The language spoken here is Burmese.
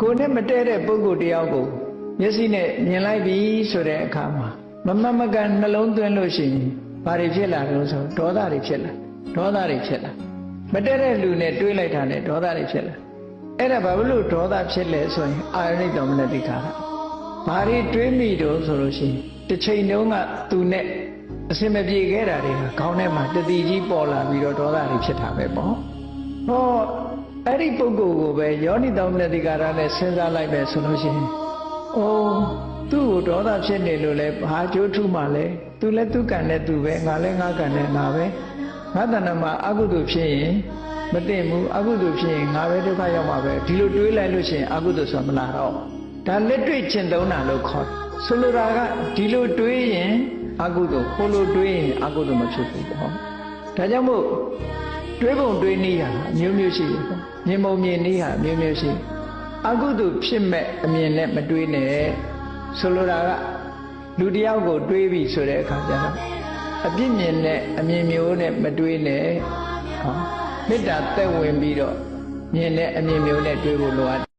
ကိုယ်နဲ့မတည့်တဲ့ပုဂ္ဂိုလ်တယောက်ကိုမျက်စိနဲ့မြင်လိုက်ပြီဆိုတဲ့အခါမှာမမတ်မကန်နှလုံးသွင်းလို့ရှိရင်ဘာတွေဖြစ်လာလို့ဆိုဒေါသတွေဖြစ်လာဒေါသတွေဖြစ်လာမတည့်တဲ့လူနဲ့တွေးလိုက်တာနဲ့ဒေါသတွေဖြစ်လာအဲ့ဒါဘာလို့ဒေါသဖြစ်လဲဆိုရင်အာရဏိတောမနတိခါရဘာတွေတွေးမိတော့ဆိုလို့ရှိရင်တစ်ချိန်တုန်းကသူနဲ့အစင်မပြေခဲ့တာတွေကခေါင်းထဲမှာတတိကြီးပေါ်လာပြီးတော့ဒေါသတွေဖြစ်တာပဲပေါ့ဟော အဲ့ဒီပုဂ္ဂိုလ်ကိုပဲယောနိတောမနတိကာရနဲ့စဉ်းစားလိုက်ပဲဆိုလို့ရှိရင်အိုးသူ့ကိုဒေါသဖြစ်နေလို့လဲဘာကြိုးထုမှလဲသူလည်းသူကံနဲ့သူပဲငါလည်းငါကံနဲ့ငါပဲငါတဏ္ဍမှာအကုသိုလ်ဖြစ်ရင်မတင်ဘူးအကုသိုလ်ဖြစ်ရင်ငါပဲဒုက္ခရောက်မှာပဲဒီလိုတွေးလိုက်လို့ရှိရင်အကုသိုလ်ဆိုမလာတော့ဒါလက်တွေ့ကျင့်သုံးတာလို့ခေါ်တယ်ဆိုလိုတာကဒီလိုတွေးရင်အကုသိုလ်ဟိုလိုတွေးရင်အကုသိုလ်မဖြစ်ဘူးပေါ့ဒါကြောင့်မို့ တွေးပုံတွေးနည်းဟာအမျိုးမျိုးရှိတယ်ပေါ့မြင်ပုံမြင်နည်းဟာအမျိုးမျိုးရှိတယ်အကုသိုလ်ဖြစ်မဲ့အမြင်နဲ့မတွေးနဲ့ဆိုလိုတာကလူတစ်ယောက်ကိုတွေးပြီဆိုတဲ့အခါကျတော့အပြစ်မြင်နဲ့အမြင်မျိုးနဲ့မတွေးနဲ့ဟောမေတ္တာသက်ဝင်ပြီးတော့မြင်တဲ့အမြင်မျိုးနဲ့တွေးဖို့လိုအပ်